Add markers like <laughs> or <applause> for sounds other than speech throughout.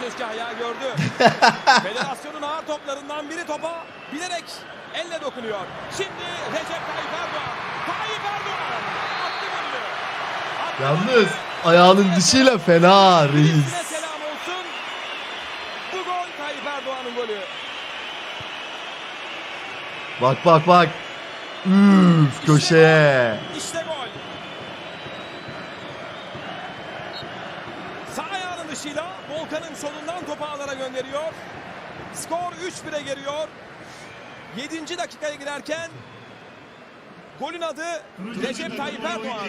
Tezgah ayağı gördü. <laughs> Federasyonun ağır toplarından biri topa bilerek elle dokunuyor. Şimdi Recep Tayyip Erdoğan. Tayyip Erdoğan attı golü. Attı Yalnız ayağının dışıyla fena reis. selam olsun. Bu gol Tayyip Erdoğan'ın golü. Bak bak bak. Üf köşeye. İşte gol. Dışıyla Volkan'ın solundan topu ağlara gönderiyor. Skor 3-1'e geliyor. 7. dakikaya girerken golün adı Recep Tayyip Erdoğan.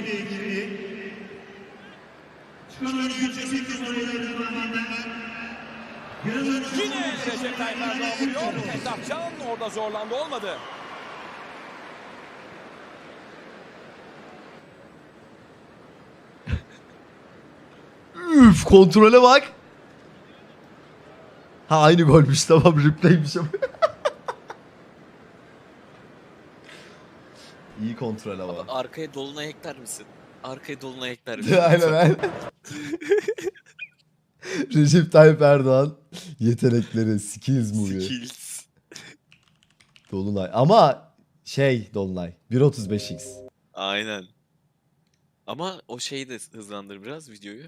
Yine Recep Tayyip Erdoğan vuruyor. Fettah Can orada zorlandı olmadı. Üf kontrole bak. Ha aynı golmüş tamam replaymiş ama. <laughs> İyi kontrol ama. Arkaya dolunay ekler misin? Arkaya dolunay ekler misin? <laughs> aynen aynen. Recep Tayyip Erdoğan yetenekleri skills movie. Skills. Dolunay ama şey Dolunay 1.35x. Aynen. Ama o şeyi de hızlandır biraz videoyu.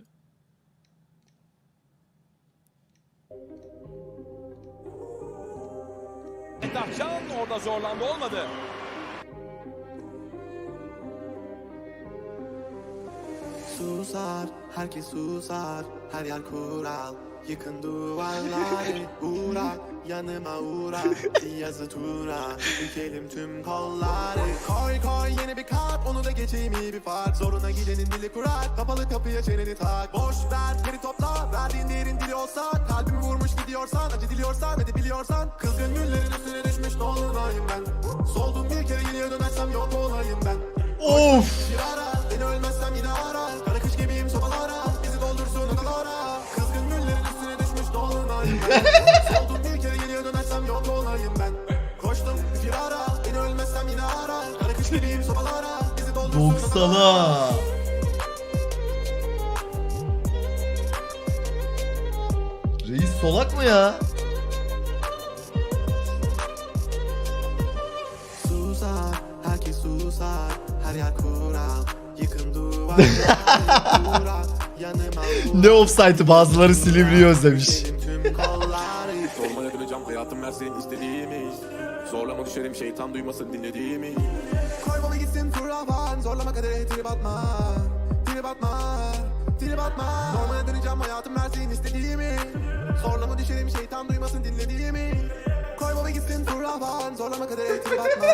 Fettah Can orada zorlandı olmadı. Susar, herkes susar, her yer kural. Yıkın duvarları, <laughs> uğra, yanıma uğra. Yazı tura, bükelim tüm kolları. Koy koy yeni bir kalp, onu da geçeyim iyi bir fark Zoruna gidenin dili kurar, kapalı kapıya çeneni tak. Boş ver, geri topla, verdiğin değerin dili olsa Kalbimi vurmuş gidiyorsan, acı diliyorsan ve de biliyorsan Kızgın güllerin üstüne düşmüş dolunayım ben. Soldum bir kere yine dönersem yok olayım ben. Of! Beni ölmezsem yine ara. Kara kış gibiyim sobalara Bizi doldursun odalara. Kızgın güllerin üstüne düşmüş dolunayım ben. <laughs> Soldum bir kere geriye dönersem yok olayım ben 90'a. Reis solak mı ya? Susar Herkes susar Her yer kural Yıkın duvarları <laughs> Uğra Yanıma uğra Ne offside'ı bazıları Silivri'yi özlemiş. Döneceğim hayatım versin istediğimi Zorlama düşerim şeytan duymasın dinlediğimi Koy bana gitsin fırlavan Zorlama kadere trip atma. Trip atma Trip atma. Normale döneceğim hayatım versin istediğimi Zorlama düşerim şeytan duymasın dinlediğimi Koy bana gitsin fırlavan Zorlama kadere trip atma.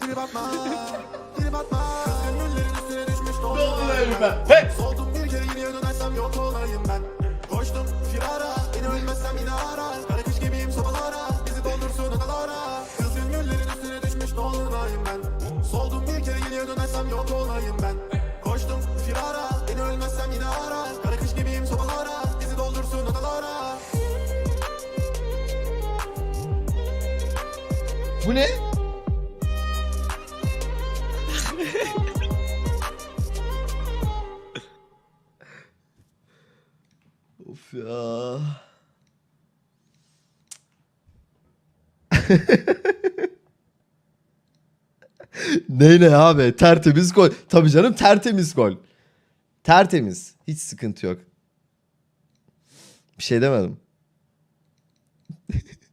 Trip atma Trip atma. Kızgın güllerin üstüne düşmüş dolunayım ben Soldum yok olayım ben Koştum firara Beni ölmezsem yine ara Kara kış gibiyim sobalara Bizi doldursun odalara Bu ne? <laughs> of ya. <laughs> <laughs> ne abi tertemiz gol. Tabii canım tertemiz gol. Tertemiz. Hiç sıkıntı yok. Bir şey demedim. <laughs>